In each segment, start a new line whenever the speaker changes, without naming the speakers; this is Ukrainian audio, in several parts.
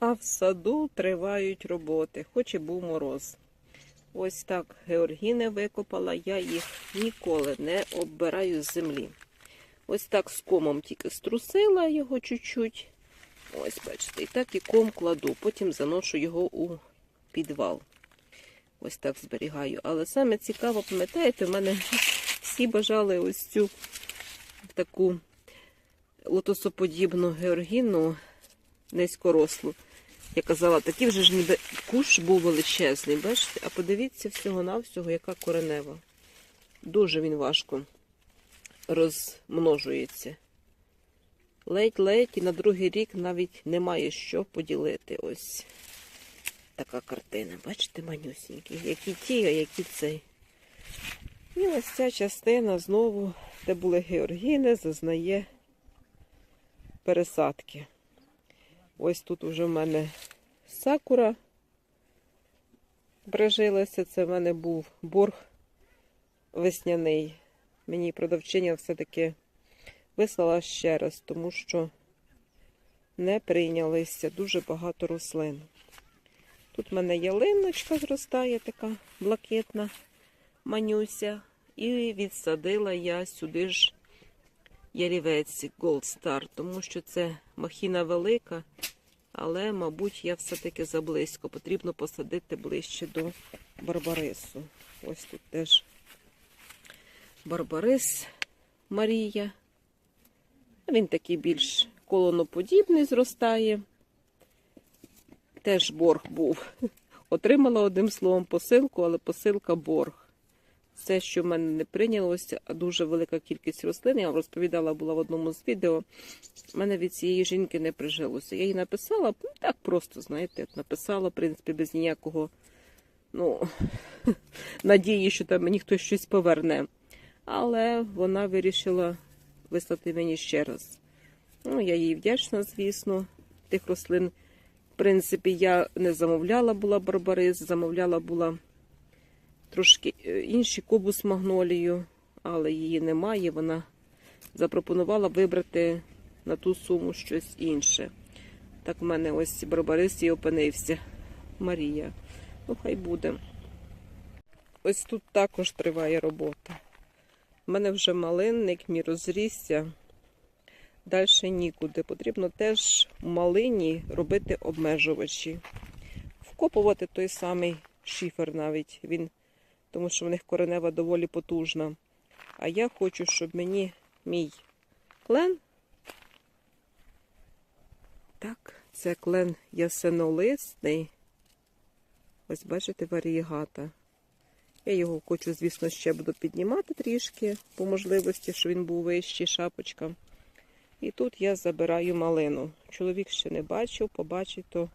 А в саду тривають роботи, хоч і був мороз. Ось так георгіни викопала, я їх ніколи не оббираю з землі. Ось так з комом тільки струсила його чуть-чуть. Ось, бачите, і так і ком кладу, потім заношу його у підвал. Ось так зберігаю. Але саме цікаво, пам'ятаєте, в мене всі бажали ось цю таку лотосоподібну георгіну низькорослу. Я казала, такий вже ж ніби куш був величезний, бачите? А подивіться всього-навсього, яка коренева. Дуже він важко розмножується. Ледь-ледь і на другий рік навіть немає що поділити. Ось така картина. Бачите, манюсінькі. Які ті, а які цей. І ось ця частина знову, де були георгіни, зазнає пересадки. Ось тут вже в мене сакура прижилася. Це в мене був борг весняний. Мені продавчиня все-таки вислала ще раз, тому що не прийнялися дуже багато рослин. Тут в мене ялиночка зростає, така блакитна манюся. І відсадила я сюди ж ялівець Gold Star, тому що це махіна велика, але, мабуть, я все-таки заблизько. Потрібно посадити ближче до Барбарису. Ось тут теж Барбарис Марія. Він такий більш колоноподібний зростає. Теж борг був. Отримала одним словом посилку, але посилка борг. Все, що в мене не прийнялося, а дуже велика кількість рослин, я вам розповідала була в одному з відео, в мене від цієї жінки не прижилося. Я їй написала, ну, так просто, знаєте, написала, в принципі, без ніякого ну, надії, що там мені хтось щось поверне. Але вона вирішила вислати мені ще раз. Ну, я їй вдячна, звісно, тих рослин. В принципі, я не замовляла була барбарис, замовляла була трошки е, інші кубус магнолію, але її немає. Вона запропонувала вибрати на ту суму щось інше. Так в мене ось барбарис і опинився. Марія. Ну, хай буде. Ось тут також триває робота. У мене вже малинник, мій розрісся. Далі нікуди. Потрібно теж в малині робити обмежувачі. Вкопувати той самий шифер навіть. Він, тому що в них коренева доволі потужна. А я хочу, щоб мені мій клен. Так, це клен ясенолисний. Ось бачите, варієгата. Я його хочу, звісно, ще буду піднімати трішки, по можливості, щоб він був вищий, шапочка. І тут я забираю малину. Чоловік ще не бачив, побачить, то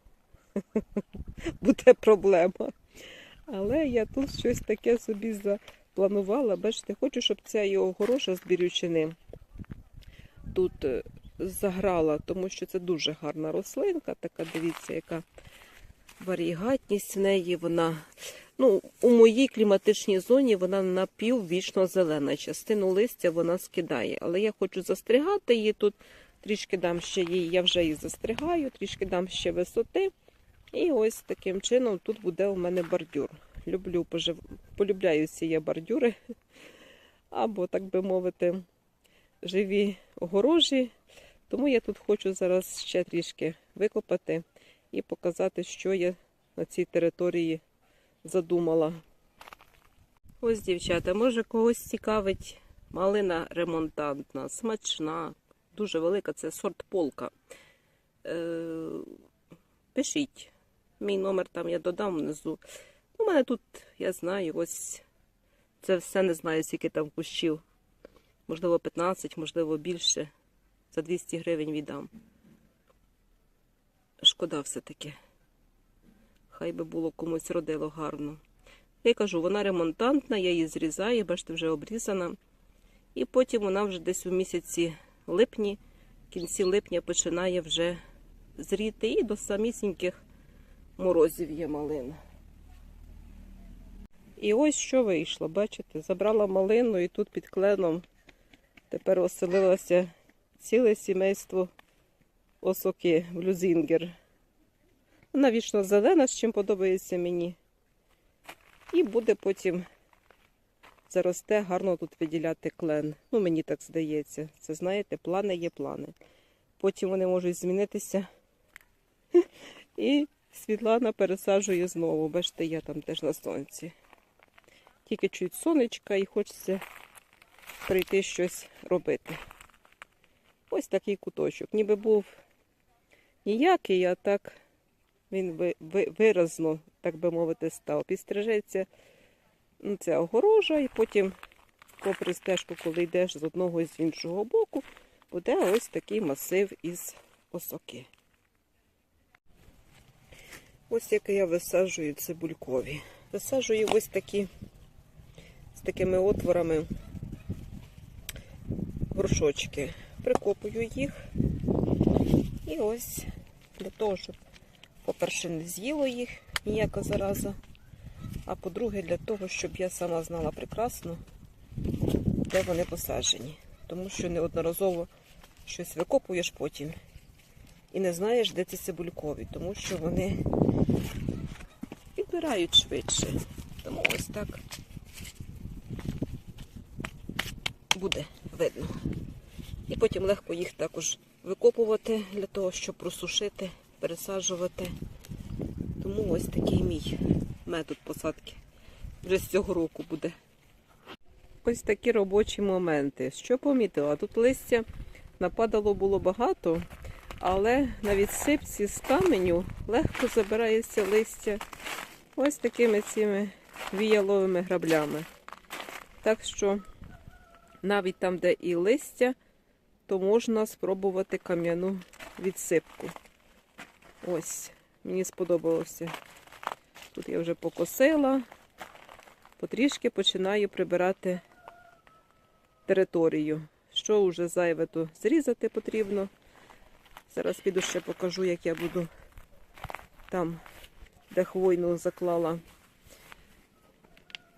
буде проблема. Але я тут щось таке собі запланувала. Бачите, хочу, щоб ця його гороша з бірючини тут е, заграла, тому що це дуже гарна рослинка. Така, дивіться, яка варігатність в неї. Вона, ну, у моїй кліматичній зоні вона напіввічно зелена. Частину листя вона скидає. Але я хочу застригати її тут. Трішки дам ще їй, я вже її застригаю, трішки дам ще висоти. І ось таким чином тут буде у мене бордюр. Люблю, пожив... полюбляю я бордюри. Або, так би мовити, живі огорожі. Тому я тут хочу зараз ще трішки викопати і показати, що я на цій території задумала. Ось, дівчата, може когось цікавить малина ремонтантна, смачна, дуже велика, це сорт полка. Е, пишіть. Мій номер там я додам внизу. У мене тут, я знаю, ось це все не знаю, скільки там кущів. Можливо, 15, можливо, більше. За 200 гривень віддам. Шкода все-таки. Хай би було комусь родило гарно. Я кажу, вона ремонтантна, я її зрізаю, бачите, вже обрізана. І потім вона вже десь у місяці липні, в кінці липня починає вже зріти і до самісіньких морозів є малина. І ось що вийшло, бачите, забрала малину і тут під кленом тепер оселилося ціле сімейство осоки в Люзінгер. Вона вічно зелена, з чим подобається мені. І буде потім заросте гарно тут виділяти клен. Ну, мені так здається. Це знаєте, плани є плани. Потім вони можуть змінитися. І Світлана пересаджує знову. Бачите, я там теж на сонці. Тільки чуть сонечка і хочеться прийти щось робити. Ось такий куточок. Ніби був ніякий, а так він ви- ви- виразно, так би мовити, став. Підстрижеться ну, ця огорожа, і потім, попри стежку, коли йдеш з одного і з іншого боку, буде ось такий масив із осоки. Ось як я висаджую цибулькові. Висаджую ось такі з такими отворами горшочки. Прикопую їх. І ось для того, щоб, по-перше, не з'їло їх ніяка зараза. А по-друге, для того, щоб я сама знала прекрасно, де вони посаджені. Тому що неодноразово щось викопуєш потім і не знаєш, де ці цибулькові, тому що вони підбирають швидше. Тому ось так буде видно. І потім легко їх також викопувати для того, щоб просушити, пересаджувати. Тому ось такий мій метод посадки. Вже з цього року буде. Ось такі робочі моменти. Що помітила? Тут листя нападало було багато, але на відсипці з каменю легко забирається листя ось такими цими віяловими граблями. Так що навіть там, де і листя, то можна спробувати кам'яну відсипку. Ось, мені сподобалося. Тут я вже покосила, потрішки починаю прибирати територію. Що вже зайве, то зрізати потрібно. Зараз піду ще покажу, як я буду там, де хвойну заклала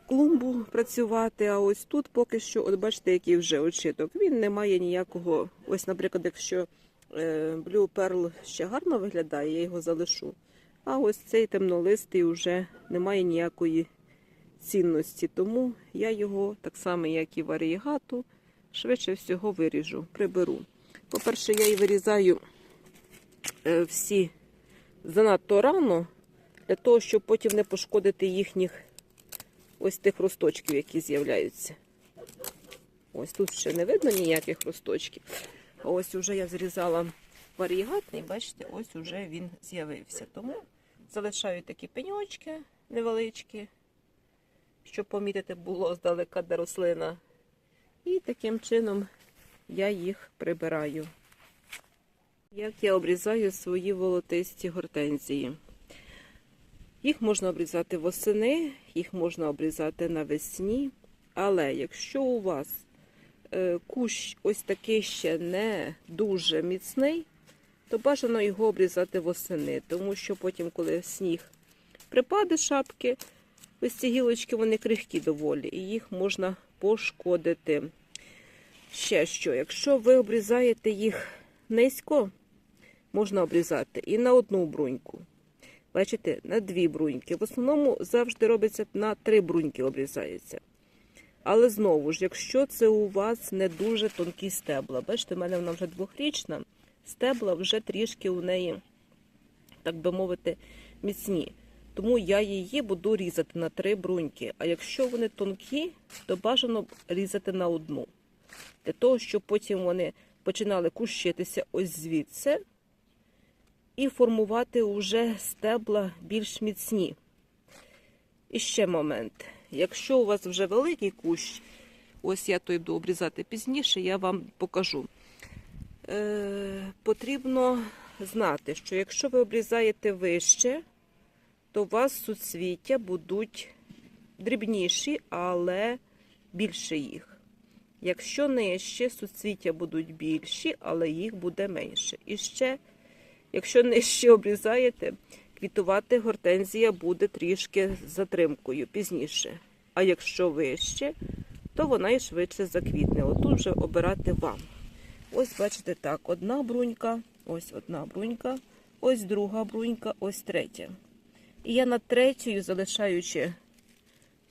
клумбу працювати. А ось тут поки що, от бачите, який вже очиток. Він не має ніякого. Ось, наприклад, якщо е, Blue Pearl ще гарно виглядає, я його залишу. А ось цей темнолистий вже не має ніякої цінності. Тому я його, так само, як і варієгату, швидше всього виріжу, приберу. По-перше, я і вирізаю всі занадто рано, для того, щоб потім не пошкодити їхніх ось тих росточків, які з'являються. Ось тут ще не видно ніяких росточків. Ось уже я зрізала варігатний, бачите, ось уже він з'явився. Тому залишаю такі пеньочки невеличкі, щоб помітити було здалека, де рослина. І таким чином я їх прибираю. Як я обрізаю свої волотисті гортензії. Їх можна обрізати восени, їх можна обрізати навесні. Але якщо у вас е, кущ ось такий ще не дуже міцний, то бажано його обрізати восени, тому що потім, коли сніг припаде шапки, ось ці гілочки вони крихкі доволі, і їх можна пошкодити. Ще що, якщо ви обрізаєте їх низько, можна обрізати і на одну бруньку. Бачите, на дві бруньки. В основному завжди робиться на три бруньки обрізається. Але знову ж, якщо це у вас не дуже тонкі стебла, бачите, в мене вона вже двохрічна, стебла вже трішки у неї, так би мовити, міцні. Тому я її буду різати на три бруньки. А якщо вони тонкі, то бажано різати на одну. Для того, щоб потім вони починали кущитися ось звідси і формувати уже стебла більш міцні. І ще момент. Якщо у вас вже великий кущ, ось я той буду обрізати пізніше, я вам покажу. Е, потрібно знати, що якщо ви обрізаєте вище, то у вас суцвіття будуть дрібніші, але більше їх. Якщо нижче, суцвіття будуть більші, але їх буде менше. І ще, якщо нижче обрізаєте, квітувати гортензія буде трішки з затримкою пізніше. А якщо вище, то вона і швидше заквітне. Отут вже обирати вам. Ось, бачите, так, одна брунька, ось одна брунька, ось друга брунька, ось третя. І я над третьою, залишаючи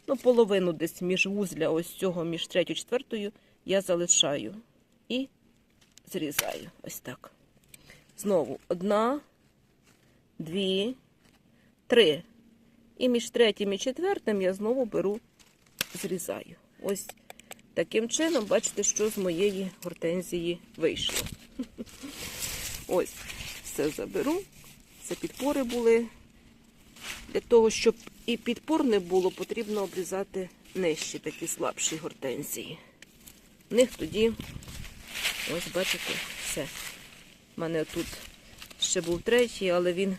ну, половину десь між вузля, ось цього, між третьою і четвертою, я залишаю і зрізаю. Ось так. Знову одна, дві, три. І між третім і четвертим я знову беру, зрізаю. Ось таким чином, бачите, що з моєї гортензії вийшло. Ось, все заберу. Це підпори були. Для того, щоб і підпор не було, потрібно обрізати нижчі такі слабші гортензії. В них тоді, ось бачите, все. У мене тут ще був третій, але він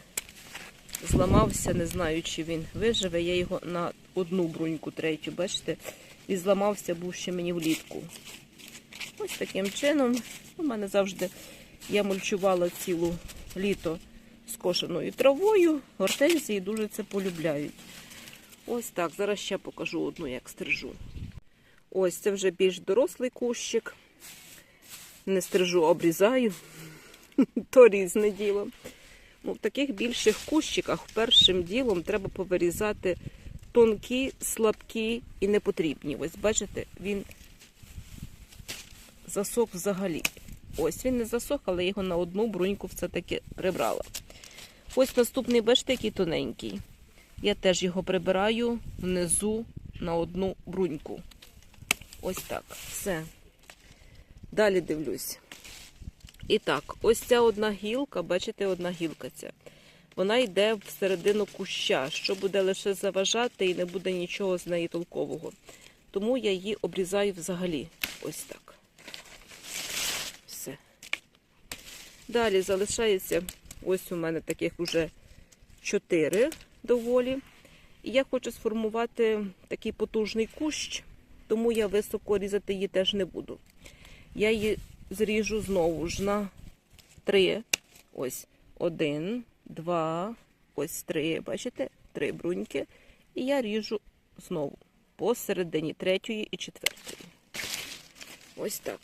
зламався, не знаю, чи він виживе. Я його на одну бруньку третю, бачите, він зламався, був ще мені влітку. Ось таким чином. У мене завжди я мульчувала цілу літо скошеною травою. Гортензії дуже це полюбляють. Ось так. Зараз ще покажу одну, як стрижу. Ось це вже більш дорослий кущик. Не стрижу, обрізаю. То різне діло. Ну, в таких більших кущиках першим ділом треба повирізати тонкі, слабкі і непотрібні. Ось бачите, він засох взагалі. Ось він не засох, але його на одну бруньку все-таки прибрала. Ось наступний, бачите, який тоненький. Я теж його прибираю внизу на одну бруньку. Ось так. Все. Далі дивлюсь. І так, ось ця одна гілка, бачите, одна гілка ця. Вона йде всередину куща, що буде лише заважати і не буде нічого з неї толкового. Тому я її обрізаю взагалі. Ось так. Все. Далі залишається ось у мене таких вже чотири доволі. І я хочу сформувати такий потужний кущ, тому я високо різати її теж не буду. Я її зріжу знову ж на три. Ось один, два, ось три. Бачите? Три бруньки. І я ріжу знову посередині третьої і четвертої. Ось так.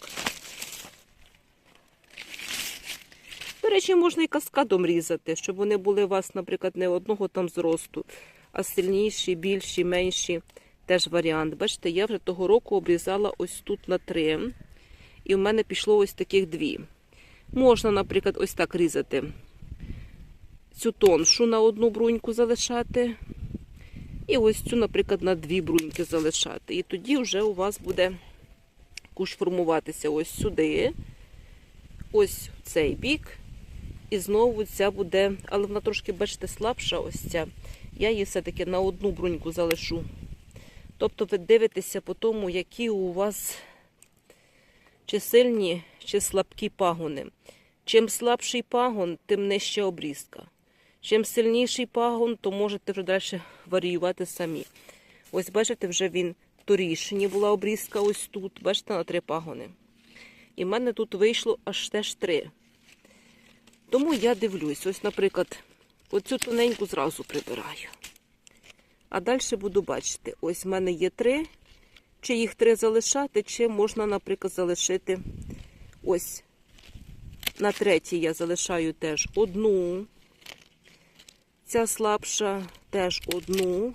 До речі, можна і каскадом різати, щоб вони були у вас, наприклад, не одного там зросту, а сильніші, більші, менші. Теж варіант. Бачите, я вже того року обрізала ось тут на три. І в мене пішло ось таких дві. Можна, наприклад, ось так різати. Цю тоншу на одну бруньку залишати. І ось цю, наприклад, на дві бруньки залишати. І тоді вже у вас буде куш формуватися ось сюди, ось цей бік. І знову ця буде, але вона трошки, бачите, слабша ось ця. Я її все-таки на одну бруньку залишу. Тобто ви дивитеся по тому, які у вас чи сильні, чи слабкі пагони. Чим слабший пагон, тим нижча обрізка. Чим сильніший пагон, то можете вже далі варіювати самі. Ось, бачите, вже він торішні була обрізка ось тут. Бачите, на три пагони. І в мене тут вийшло аж теж три. Тому я дивлюсь, ось, наприклад, оцю тоненьку зразу прибираю. А далі буду бачити, ось в мене є три. Чи їх три залишати, чи можна, наприклад, залишити ось на третій я залишаю теж одну. Ця слабша теж одну.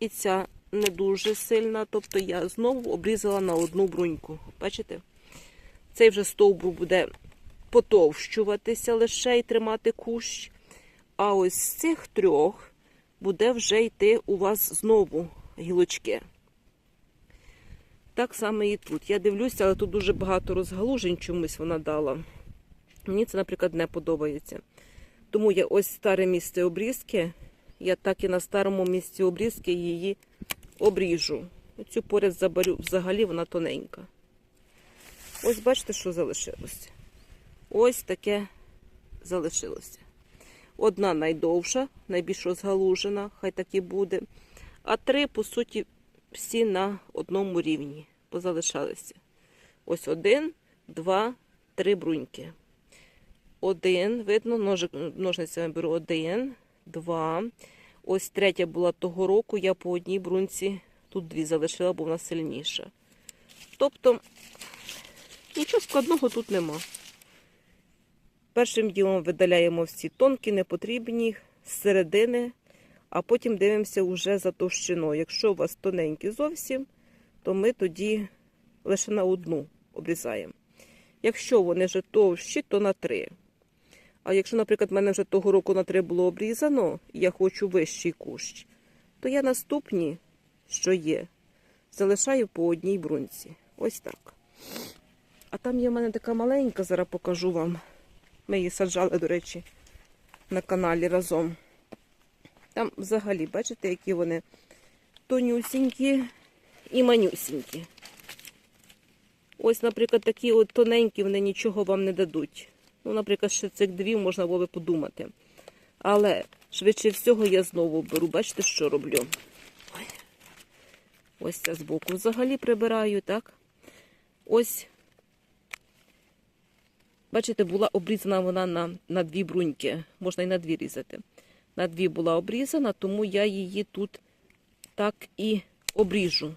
І ця не дуже сильна. Тобто я знову обрізала на одну бруньку. Бачите? Цей вже стовбур буде потовщуватися лише і тримати кущ. А ось з цих трьох буде вже йти у вас знову гілочки. Так само і тут. Я дивлюся, але тут дуже багато розгалужень чомусь вона дала. Мені це, наприклад, не подобається. Тому я ось старе місце обрізки. Я так і на старому місці обрізки її обріжу. Оцю поряд заберу, взагалі вона тоненька. Ось бачите, що залишилося. Ось таке залишилося. Одна найдовша, найбільш розгалужена, хай так і буде. А три, по суті, всі на одному рівні позалишалися. Ось один, два, три бруньки. Один, видно, ножик, ножницями беру один, два. Ось третя була того року, я по одній брунці, тут дві залишила, бо вона сильніша. Тобто, нічого складного тут нема. Першим ділом видаляємо всі тонкі, непотрібні з середини, а потім дивимося вже за товщиною. Якщо у вас тоненькі зовсім, то ми тоді лише на одну обрізаємо. Якщо вони вже товщі, то на три. А якщо, наприклад, в мене вже того року на три було обрізано, і я хочу вищий кущ, то я наступні, що є, залишаю по одній брунці. Ось так. А там є в мене така маленька, зараз покажу вам. Ми її саджали, до речі, на каналі разом. Там взагалі, бачите, які вони тонюсінькі і манюсінькі. Ось, наприклад, такі от тоненькі, вони нічого вам не дадуть. Ну, наприклад, ще цих дві можна було би подумати. Але швидше всього я знову беру. Бачите, що роблю? Ось це збоку взагалі прибираю, так? Ось, бачите, була обрізана вона на, на дві бруньки. Можна і на дві різати. На дві була обрізана, тому я її тут так і обріжу.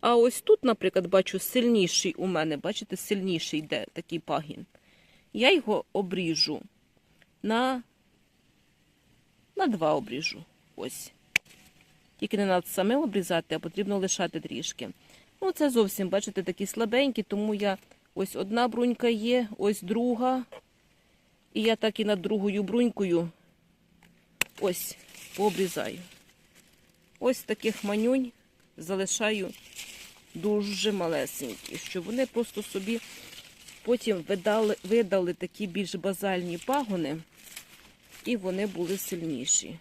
А ось тут, наприклад, бачу сильніший у мене, бачите, сильніший йде такий пагін. Я його обріжу на, на два обріжу. Ось. Тільки не треба саме обрізати, а потрібно лишати трішки. Ну, це зовсім, бачите, такі слабенькі, тому я ось одна брунька є, ось друга. І я так і над другою брунькою ось пообрізаю. Ось таких манюнь залишаю дуже малесенькі, щоб вони просто собі потім видали, видали такі більш базальні пагони, і вони були сильніші.